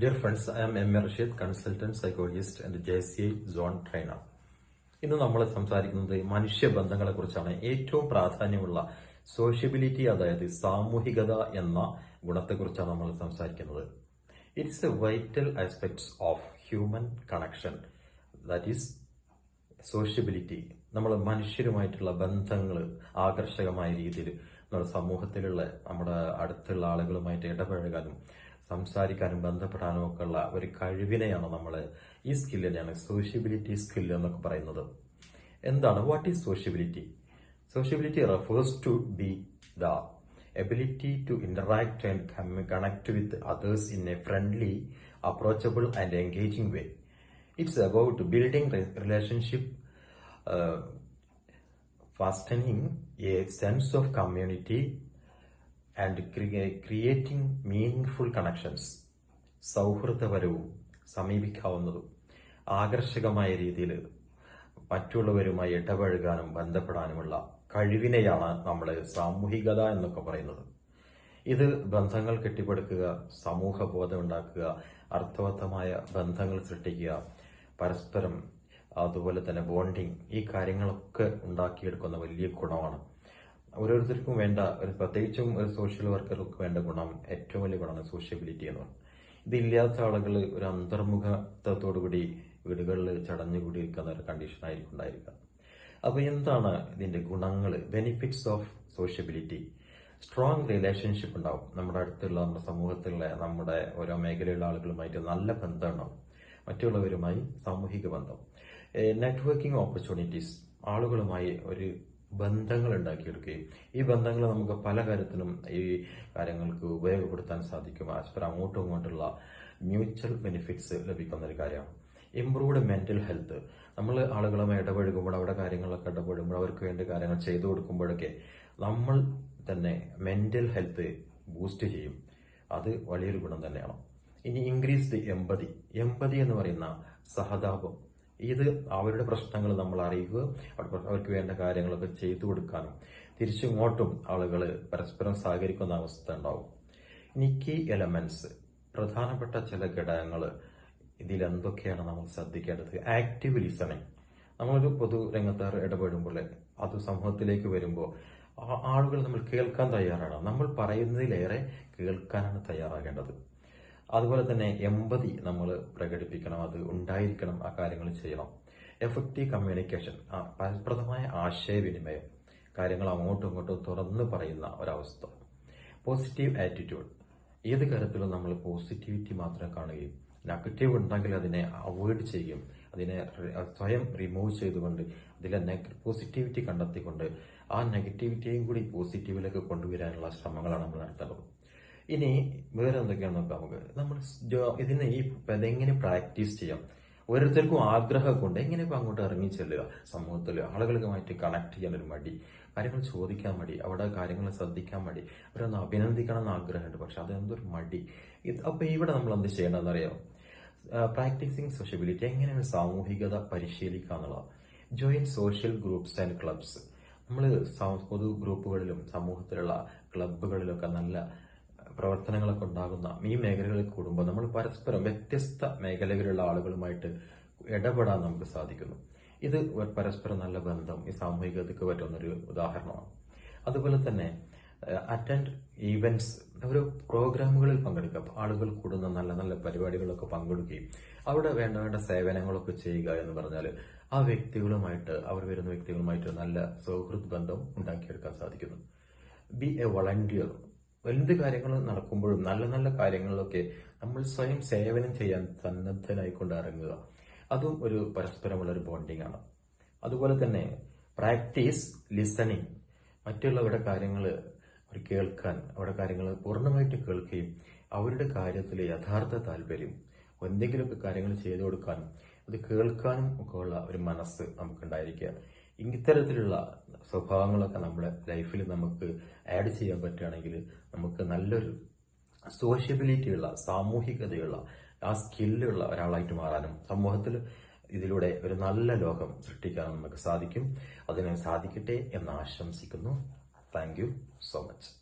Dear M M A Rasheed consultant psychologist and J C I zone trainer ഇന്ന് നമ്മൾ സംസാരിക്കുന്നത് മനുഷ്യബന്ധങ്ങളെ കുറിച്ചാണ് ഏറ്റവും പ്രാധാന്യമുള്ള സോഷ്യബിലിറ്റി അതായത് സാമൂഹികത എന്ന ഗുണത്തെക്കുറിച്ചാണ് നമ്മൾ സംസാരിക്കുന്നത്. It's a vital aspects of human connection that is sociability നമ്മൾ മനുഷ്യരുമായിട്ടുള്ള ബന്ധങ്ങൾ ആകർഷകമായ രീതിയിൽ നമ്മുടെ സമൂഹത്തിലുള്ള നമ്മുടെ അടുത്തുള്ള ആളുകളുമായിട്ട് ഇടപഴകാനും സംസാരിക്കാനും ബന്ധപ്പെടാനും ഒക്കെ ഉള്ള ഒരു കഴിവിനെയാണ് നമ്മൾ ഈ സ്കില്ലിനെയാണ് സോഷ്യബിലിറ്റി സ്കില്ല് എന്നൊക്കെ പറയുന്നത്. എന്താണ്? What is sociability sociability refers to be the ability to interact and connect with others in a friendly approachable and engaging way it's about building relationship fastening a sense of community and creating meaningful connections സൗഹൃദപരവും സമീപിക്കാവുന്നതും ആകർഷകമായ രീതിയിൽ മറ്റുള്ളവരുമായി ഇടപഴകാനും ബന്ധപ്പെടാനുമുള്ള കഴിവിനെയാണ് നമ്മൾ സാമൂഹികത എന്നൊക്കെ പറയുന്നത്. ഇത് ബന്ധങ്ങൾ കെട്ടിപ്പടുക്കുക സമൂഹബോധമുണ്ടാക്കുക അർത്ഥവത്തമായ ബന്ധങ്ങൾ സൃഷ്ടിക്കുക പരസ്പരം അതുപോലെ തന്നെ ബോണ്ടിങ് ഈ കാര്യങ്ങളൊക്കെ ഉണ്ടാക്കിയെടുക്കുന്ന വലിയ ഗുണമാണ്. ഓരോരുത്തർക്കും വേണ്ട ഒരു പ്രത്യേകിച്ചും ഒരു സോഷ്യൽ വർക്കർക്ക് വേണ്ട ഗുണം ഏറ്റവും വലിയ ഗുണമാണ് സോഷ്യബിലിറ്റി എന്ന് പറയുന്നത്. ഇതില്ലാത്ത ആളുകൾ ഒരു അന്തർമുഖത്വത്തോടുകൂടി വീടുകളിൽ ചടഞ്ഞുകൂടി നിൽക്കുന്ന ഒരു കണ്ടീഷൻ ആയിരിക്കും ഉണ്ടായിരിക്കുക. അപ്പോൾ എന്താണ് ഇതിന്റെ ഗുണങ്ങൾ benefits of sociability strong relationship ഉണ്ടാവും. നമ്മുടെ അടുത്തുള്ള നമ്മുടെ സമൂഹത്തിലുള്ള നമ്മുടെ ഓരോ മേഖലയിലുള്ള ആളുകളുമായിട്ട് നല്ല ബന്ധം ഉണ്ടാവും. മറ്റുള്ളവരുമായി സാമൂഹിക ബന്ധം. നെറ്റ്വർക്കിംഗ് ഓപ്പർച്യൂണിറ്റീസ് ആളുകളുമായി ഒരു ബന്ധങ്ങൾ ഉണ്ടാക്കിയെടുക്കുകയും ഈ ബന്ധങ്ങൾ നമുക്ക് പല കാര്യത്തിലും ഈ കാര്യങ്ങൾക്ക് ഉപയോഗപ്പെടുത്താൻ സാധിക്കും. അസ്പരം അങ്ങോട്ടും ഇങ്ങോട്ടുള്ള മ്യൂച്വൽ ബെനിഫിറ്റ്സ് ലഭിക്കുന്ന ഒരു കാര്യമാണ് ഇംപ്രൂവ്ഡ് മെന്റൽ ഹെൽത്ത് നമ്മൾ ആളുകളുമായി ഇടപഴകുമ്പോൾ അവിടെ കാര്യങ്ങളൊക്കെ ഇടപെടുമ്പോൾ അവർക്ക് വേണ്ടി കാര്യങ്ങൾ ചെയ്തു കൊടുക്കുമ്പോഴൊക്കെ നമ്മൾ തന്നെ മെന്റൽ ഹെൽത്ത് ബൂസ്റ്റ് ചെയ്യും. അത് വലിയൊരു ഗുണം തന്നെയാണ്. ഇനി ഇൻക്രീസ് ദി എമ്പതി എമ്പതി എന്ന് പറയുന്ന സഹതാപം. ഇത് അവരുടെ പ്രശ്നങ്ങൾ നമ്മൾ അറിയുക അവർക്ക് വേണ്ട കാര്യങ്ങളൊക്കെ ചെയ്തു കൊടുക്കാനും തിരിച്ചിങ്ങോട്ടും ആളുകൾ പരസ്പരം സഹകരിക്കുന്ന അവസ്ഥ ഉണ്ടാവും. നിക്കി എലമെന്റ്സ് പ്രധാനപ്പെട്ട ചില ഘടകങ്ങൾ ഇതിൽ എന്തൊക്കെയാണ് നമ്മൾ ശ്രദ്ധിക്കേണ്ടത്? ആക്റ്റീവ് ലിസണിങ് നമ്മളൊരു പൊതു രംഗത്ത് ഇടപെടുമ്പോൾ അത് സമൂഹത്തിലേക്ക് വരുമ്പോൾ ആളുകൾ നമ്മൾ കേൾക്കാൻ തയ്യാറാണ്. നമ്മൾ പറയുന്നതിലേറെ കേൾക്കാനാണ് തയ്യാറാകേണ്ടത്. അതുപോലെ തന്നെ എമ്പതി നമ്മൾ പ്രകടിപ്പിക്കണം അത് ഉണ്ടായിരിക്കണം ആ കാര്യങ്ങൾ ചെയ്യണം. എഫക്റ്റീവ് കമ്മ്യൂണിക്കേഷൻ ആ ഫലപ്രദമായ ആശയവിനിമയം കാര്യങ്ങൾ അങ്ങോട്ടും ഇങ്ങോട്ടും തുറന്നു പറയുന്ന ഒരവസ്ഥ. പോസിറ്റീവ് ആറ്റിറ്റ്യൂഡ് ഏത് കാര്യത്തിലും നമ്മൾ പോസിറ്റിവിറ്റി മാത്രം കാണുകയും നെഗറ്റീവ് ഉണ്ടെങ്കിൽ അതിനെ അവോയ്ഡ് ചെയ്യും അതിനെ സ്വയം റിമൂവ് ചെയ്തുകൊണ്ട് അതിലെ പോസിറ്റിവിറ്റി കണ്ടെത്തിക്കൊണ്ട് ആ നെഗറ്റിവിറ്റിയും കൂടി പോസിറ്റീവിലേക്ക് കൊണ്ടുവരാനുള്ള ശ്രമങ്ങളാണ് നമ്മൾ നടത്തേണ്ടത്. ഇനി വേറെ എന്തൊക്കെയാണ് നോക്കാം നമുക്ക്? നമ്മൾ ഇതിനെ ഈ എങ്ങനെ പ്രാക്ടീസ് ചെയ്യാം? ഓരോരുത്തർക്കും ആഗ്രഹം കൊണ്ട് എങ്ങനെ ഇപ്പം അങ്ങോട്ട് ഇറങ്ങി ചെല്ലുക? സമൂഹത്തിൽ ആളുകളുമായിട്ട് കണക്ട് ചെയ്യാൻ ഒരു മടി. കാര്യങ്ങൾ ചോദിക്കാൻ മടി. അവിടെ കാര്യങ്ങൾ ശ്രദ്ധിക്കാൻ മടി. അവരൊന്ന് അഭിനന്ദിക്കണം എന്ന് ആഗ്രഹമുണ്ട്. പക്ഷെ അതെന്തൊരു മടി. അപ്പൊ ഇവിടെ നമ്മൾ എന്ത് ചെയ്യണമെന്ന് അറിയാം? പ്രാക്ടീസിങ് സോഷ്യബിലിറ്റി എങ്ങനെയാണ് സാമൂഹികത പരിശീലിക്കുക എന്നുള്ളത്. Join social groups and clubs നമ്മൾ പൊതു ഗ്രൂപ്പുകളിലും സമൂഹത്തിലുള്ള ക്ലബ്ബുകളിലൊക്കെ നല്ല പ്രവർത്തനങ്ങളൊക്കെ ഉണ്ടാകുന്ന ഈ മേഖലകളിൽ കൂടുമ്പോൾ നമ്മൾ പരസ്പരം വ്യത്യസ്ത മേഖലകളിലുള്ള ആളുകളുമായിട്ട് ഇടപെടാൻ നമുക്ക് സാധിക്കുന്നു. ഇത് പരസ്പരം നല്ല ബന്ധം ഈ സാമൂഹികതയ്ക്ക് പറ്റുന്നൊരു ഉദാഹരണമാണ്. അതുപോലെ തന്നെ അറ്റൻഡ് ഈവന്റ്സ് ഓരോ പ്രോഗ്രാമുകളിൽ പങ്കെടുക്കുക. ആളുകൾ കൂടുന്ന നല്ല നല്ല പരിപാടികളൊക്കെ പങ്കെടുക്കുകയും അവിടെ വേണ്ട വേണ്ട സേവനങ്ങളൊക്കെ ചെയ്യുക എന്ന് പറഞ്ഞാൽ ആ വ്യക്തികളുമായിട്ട് അവർ വരുന്ന വ്യക്തികളുമായിട്ട് നല്ല സൗഹൃദ ബന്ധം ഉണ്ടാക്കിയെടുക്കാൻ സാധിക്കുന്നു. ബി എ വളണ്ടിയർ എന്ത് കാര്യങ്ങൾ നടക്കുമ്പോഴും നല്ല നല്ല കാര്യങ്ങളിലൊക്കെ നമ്മൾ സ്വയം സേവനം ചെയ്യാൻ സന്നദ്ധനായിക്കൊണ്ട് ഇറങ്ങുക അതും ഒരു പരസ്പരമുള്ള ഒരു ബോണ്ടിങ് ആണ്. അതുപോലെ തന്നെ പ്രാക്ടീസ് ലിസണിങ് മറ്റുള്ളവരുടെ കാര്യങ്ങൾ അവർ കേൾക്കാൻ അവരുടെ കാര്യങ്ങൾ പൂർണമായിട്ട് കേൾക്കുകയും അവരുടെ കാര്യത്തിൽ യഥാർത്ഥ താല്പര്യം എന്തെങ്കിലുമൊക്കെ കാര്യങ്ങൾ ചെയ്തു കൊടുക്കാനും അത് കേൾക്കാനും ഒക്കെയുള്ള ഒരു മനസ്സ് നമുക്കുണ്ടായിരിക്കുക ഇത്തരത്തിലുള്ള സ്വഭാവങ്ങളൊക്കെ നമ്മുടെ ലൈഫിൽ നമുക്ക് ആഡ് ചെയ്യാൻ പറ്റുകയാണെങ്കിൽ നമുക്ക് നല്ലൊരു സോഷ്യബിലിറ്റിയുള്ള സാമൂഹികതയുള്ള ആ സ്കില്ലുള്ള ഒരാളായിട്ട് മാറാനും സമൂഹത്തിൽ ഇതിലൂടെ ഒരു നല്ല ലോകം സൃഷ്ടിക്കാനും നമുക്ക് സാധിക്കും. അതിന് സാധിക്കട്ടെ എന്ന് ആശംസിക്കുന്നു. Thank so much